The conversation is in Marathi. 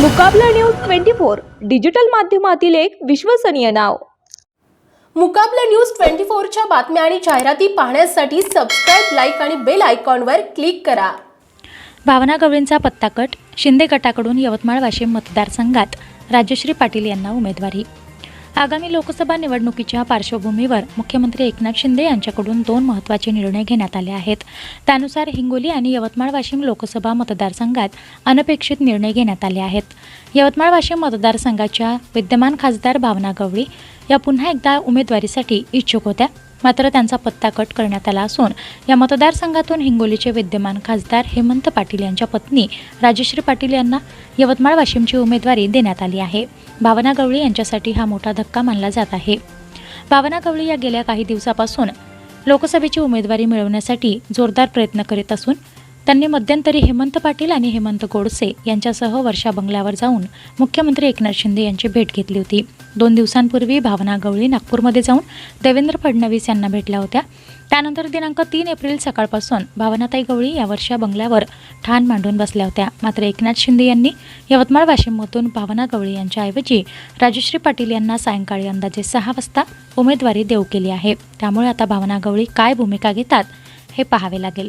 Mukabla news twenty four digital माध्यमातील एक विश्वसनीय नाव. मुकाबला न्यूज ट्वेंटी फोरच्या बातम्या आणि जाहिराती पाहण्यासाठी सबस्क्राईब लाईक आणि बेल आयकॉनवर क्लिक करा. भावना गवळींचा पत्ताकट शिंदे गटाकडून यवतमाळ वाशिम मतदारसंघात राजश्री पाटील यांना उमेदवारी. आगामी लोकसभा निवडणुकीच्या पार्श्वभूमीवर मुख्यमंत्री एकनाथ शिंदे यांच्याकडून दोन महत्त्वाचे निर्णय घेण्यात आले आहेत. त्यानुसार हिंगोली आणि यवतमाळ वाशिम लोकसभा मतदारसंघात अनपेक्षित निर्णय घेण्यात आले आहेत. यवतमाळ वाशिम मतदारसंघाच्या विद्यमान खासदार भावना गवळी या पुन्हा एकदा उमेदवारीसाठी इच्छुक होत्या. मात्र त्यांचा पत्ता कट करण्यात आला असून या मतदारसंघातून हिंगोलीचे विद्यमान खासदार हेमंत पाटील यांच्या पत्नी राजश्री पाटील यांना यवतमाळ वाशिमची उमेदवारी देण्यात आली आहे. भावना गवळी यांच्यासाठी हा मोठा धक्का मानला जात आहे. भावना गवळी या गेल्या काही दिवसापासून लोकसभेची उमेदवारी मिळवण्यासाठी जोरदार प्रयत्न करीत असून त्यांनी मध्यंतरी हेमंत पाटील आणि हेमंत गोडसे यांच्यासह वर्षा बंगल्यावर जाऊन मुख्यमंत्री एकनाथ शिंदे यांची भेट घेतली होती. दोन दिवसांपूर्वी भावना गवळी नागपूरमध्ये जाऊन देवेंद्र फडणवीस यांना भेटल्या होत्या. त्यानंतर दिनांक तीन एप्रिल सकाळपासून भावनाताई गवळी या वर्षा बंगल्यावर ठाण मांडून बसल्या होत्या. मात्र एकनाथ शिंदे यांनी यवतमाळ वाशिममधून भावना गवळी यांच्याऐवजी राजश्री पाटील यांना सायंकाळी अंदाजे सहा वाजता उमेदवारी देऊ केली आहे. त्यामुळे आता भावना गवळी काय भूमिका घेतात हे पाहावे लागेल.